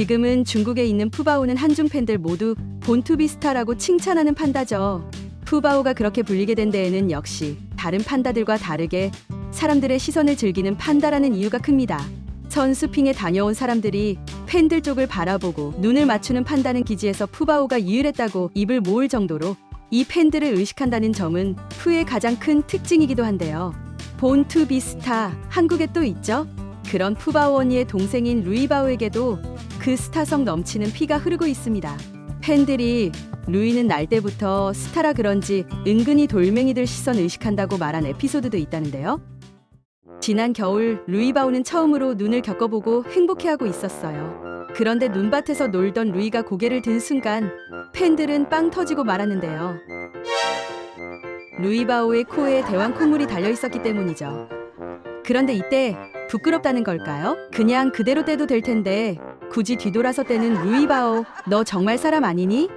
지금은 중국에 있는 푸바오는 한중 팬들 모두 본투비스타라고 칭찬하는 판다죠. 푸바오가 그렇게 불리게 된 데에는 역시 다른 판다들과 다르게 사람들의 시선을 즐기는 판다라는 이유가 큽니다. 선수핑에 다녀온 사람들이 팬들 쪽을 바라보고 눈을 맞추는 판다는 기지에서 푸바오가 유일했다고 입을 모을 정도로 이 팬들을 의식한다는 점은 푸의 가장 큰 특징이기도 한데요. 본투비스타 한국에 또 있죠? 그런 푸바오 언니의 동생인 루이바오에게도 그 스타성 넘치는 피가 흐르고 있습니다. 팬들이 루이는 날 때부터 스타라 그런지 은근히 돌멩이들 시선 의식한다고 말한 에피소드도 있다는데요. 지난 겨울 루이바오는 처음으로 눈을 겪어보고 행복해하고 있었어요. 그런데 눈밭에서 놀던 루이가 고개를 든 순간 팬들은 빵 터지고 말았는데요. 루이바오의 코에 대왕 콧물이 달려 있었기 때문이죠. 그런데 이때 부끄럽다는 걸까요? 그냥 그대로 떼도 될 텐데 굳이 뒤돌아서 떼는 루이바오, 너 정말 사람 아니니?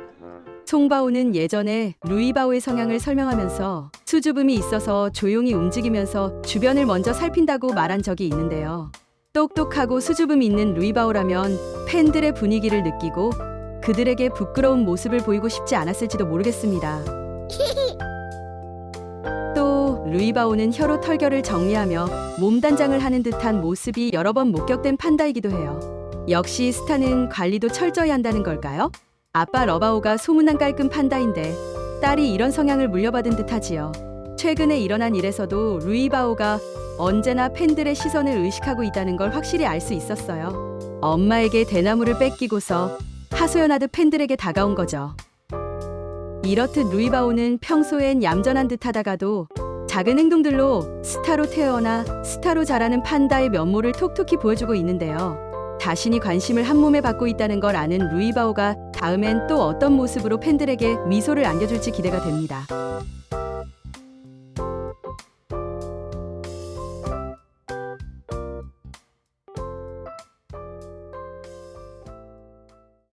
송바오는 예전에 루이바오의 성향을 설명하면서 수줍음이 있어서 조용히 움직이면서 주변을 먼저 살핀다고 말한 적이 있는데요. 똑똑하고 수줍음이 있는 루이바오라면 팬들의 분위기를 느끼고 그들에게 부끄러운 모습을 보이고 싶지 않았을지도 모르겠습니다. 또 루이바오는 혀로 털결을 정리하며 몸단장을 하는 듯한 모습이 여러 번 목격된 판다이기도 해요. 역시 스타는 관리도 철저히 한다는 걸까요? 아빠 러바오가 소문난 깔끔 판다인데 딸이 이런 성향을 물려받은 듯하지요. 최근에 일어난 일에서도 루이바오가 언제나 팬들의 시선을 의식하고 있다는 걸 확실히 알 수 있었어요. 엄마에게 대나무를 뺏기고서 하소연하듯 팬들에게 다가온 거죠. 이렇듯 루이바오는 평소엔 얌전한 듯 하다가도 작은 행동들로 스타로 태어나 스타로 자라는 판다의 면모를 톡톡히 보여주고 있는데요. 자신이 관심을 한 몸에 받고 있다는 걸 아는 루이바오가 다음엔 또 어떤 모습으로 팬들에게 미소를 안겨줄지 기대가 됩니다.